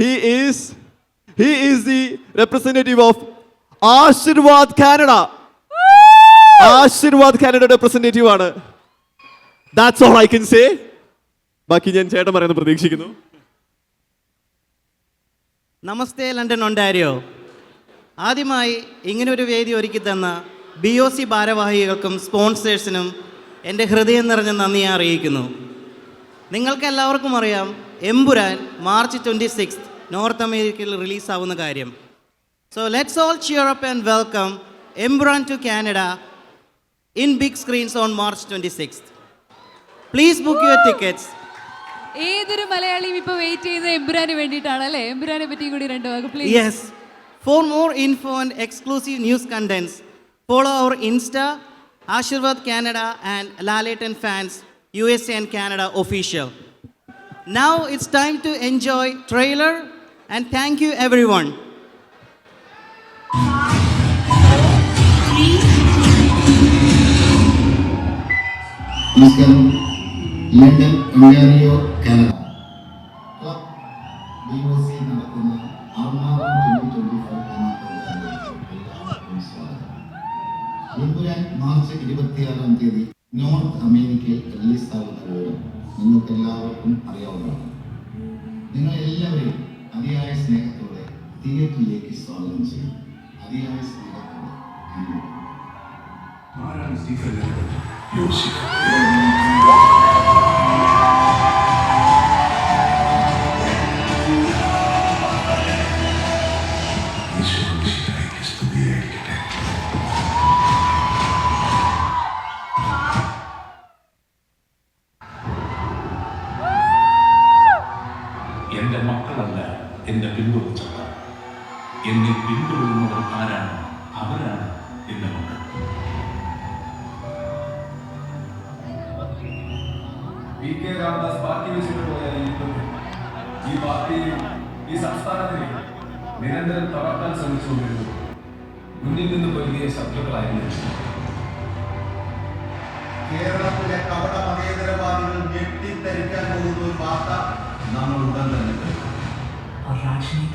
He is he is the representative of Aashirvad Canada Aashirvad കാനഡയുടെ representative ആണ്. That's all I can say ബാക്കി ഞാൻ ചേട്ടൻ പറയുന്നത് പ്രതീക്ഷിക്കുന്നു. Namaste London Ontario? ആദ്യമായി ഇങ്ങനൊരു വേദി ഒരുക്കി തന്ന ബി ഒ സി ഭാരവാഹികൾക്കും സ്പോൺസേഴ്സിനും എന്റെ ഹൃദയം നിറഞ്ഞ നന്ദി അറിയിക്കുന്നു. നിങ്ങൾക്ക് എല്ലാവർക്കും അറിയാം Empuraan March twenty six north അമേരിക്കയിൽ റിലീസാവുന്ന കാര്യം. So let's all cheer up and welcome Empuraan to Canada in big screens on March twenty six please book your tickets ഏതൊരു മലയാളിയും ഇപ്പൊ വെയിറ്റ് ചെയ്യുന്ന എമ്പുരാന് വേണ്ടിയിട്ടാണ് അല്ലേ? എമ്പുരാനെ പറ്റി കൂടി രണ്ട് വാക്ക് please yes for more info and exclusive news exclusive follow our insta Ashirvad Canada and Canada fans U S A and Canada official. Now it's time to enjoy trailer and thank you everyone. നമസ്കാരം London Ontario Canada club B O C നടത്തുന്ന ആർമാദം twenty twenty five എന്ന പ്രോഗ്രാമിലേക്ക് എല്ലാവർക്കും സ്വാഗതം Empuraan March ഇരുപത്തിയാറാം തീയതി north അമേരിക്കയിൽ റിലീസാവുന്ന വിവരം നിങ്ങൾക്ക് എല്ലാവർക്കും അറിയാവുന്നതാണ് നിങ്ങൾ എല്ലാവരെയും അതിയായ സ്നേഹത്തോടെ തിയേറ്ററിലേക്ക് സ്വാഗതം ചെയ്യും അതിയായ സ്നേഹത്തോടെ ഞാൻ ആരാണ് സ്റ്റീഫൻ മക്കളല്ല എന്നെ പിന്തുടർച്ചവർ എന്നെ പിന്തുടരുന്നവർ ആരാണ്? അവരാണ് എന്റെ മക്കൾ. വി കെ രാമദാസ് പാർട്ടി വെച്ചിട്ട് ഈ പാർട്ടിയിൽ ഈ സംസ്ഥാനത്തിൽ നിരന്തരം തളർത്താൻ ശ്രമിച്ചുകൊണ്ടിരുന്നു. മുന്നിൽ നിന്ന് വലിയ ശത്രുക്കളായിരുന്നു കേരളത്തിലെ കപട മതേതരവാദികൾ ഞെട്ടിത്തരിക്കാൻ പോകുന്ന ഒരു വാർത്ത നമ്മൾ ഉടൻ തന്നെ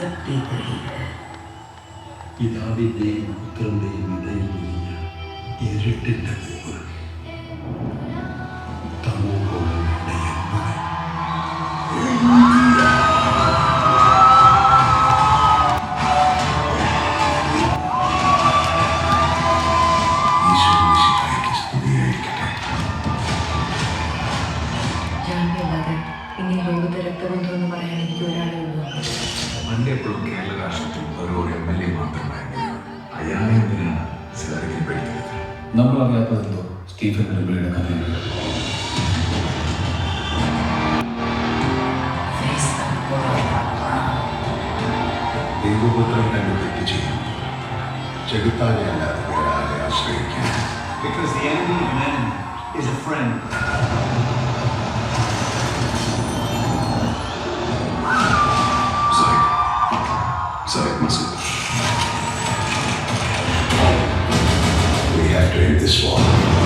അക്സെപ്റ്റ് ചെയ്തിട്ടുണ്ട് പിതാവിന്റെയും മക്കളുടെയും ഇടയിൽ നിന്ന് ഞാൻ പഠിക്കുന്നത് നമ്മൾ അറിയാത്തതെന്തോ സ്റ്റീഫൻ നെടുമ്പയുടെ കഥയിൽ Face the world. ദൈവപുത്രൻ തന്നെ തെറ്റ് ചെയ്യും ചെകുത്താനെ അല്ലാതെ വേറെ ആരെ ആശ്രയിക്കാൻ Because the enemy of men is a friend. After hit this wall.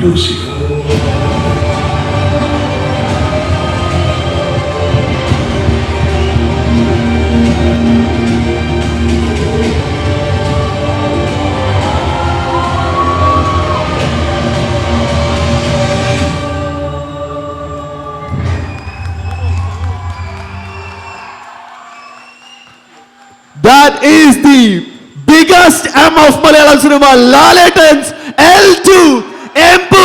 Lucifer. That is the biggest M of Malayalam cinema, Lalitans L2 M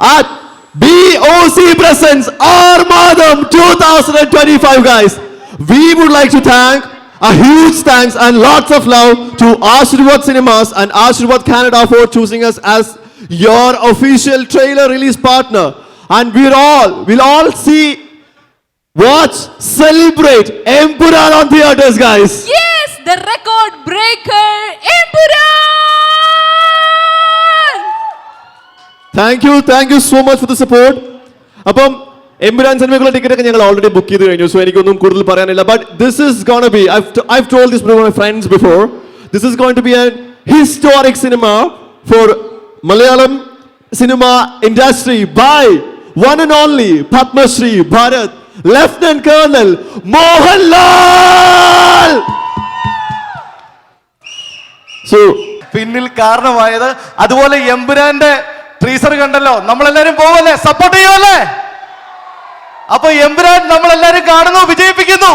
At BOC Presents Armadam 2025, guys. We would like to thank a huge thanks and lots of love to Ashirwad Cinemas and Ashirwad Canada for choosing us as your official trailer release partner. And we're all, we'll all see Watch, celebrate Empuran on theaters, guys. Yes, the record breaker Empuran! Thank you thank you so much for the support അപ്പം എംബുരാൻ സിനിമകളുടെ ticket ഒക്കെ ഞങ്ങൾ already book ചെയ്ത് കഴിഞ്ഞു. So എനിക്കൊന്നും കൂടുതൽ പറയാനില്ല. But this is gonna be I told this my friends before this is gonna to be a historic cinema for Malayalam cinema industry by one and only Padmashri Bharat lieutenant colonel Mohanlal so പിന്നിൽ കാരണമായത് അതുപോലെ എമ്പുരാന്റെ ട്രീസർ കണ്ടല്ലോ. നമ്മളെല്ലാരും പോവല്ലേ? Support ചെയ്യുമല്ലേ അപ്പൊ എമ്പുരാൻ നമ്മളെല്ലാരും കാണുന്നു വിജയിപ്പിക്കുന്നു.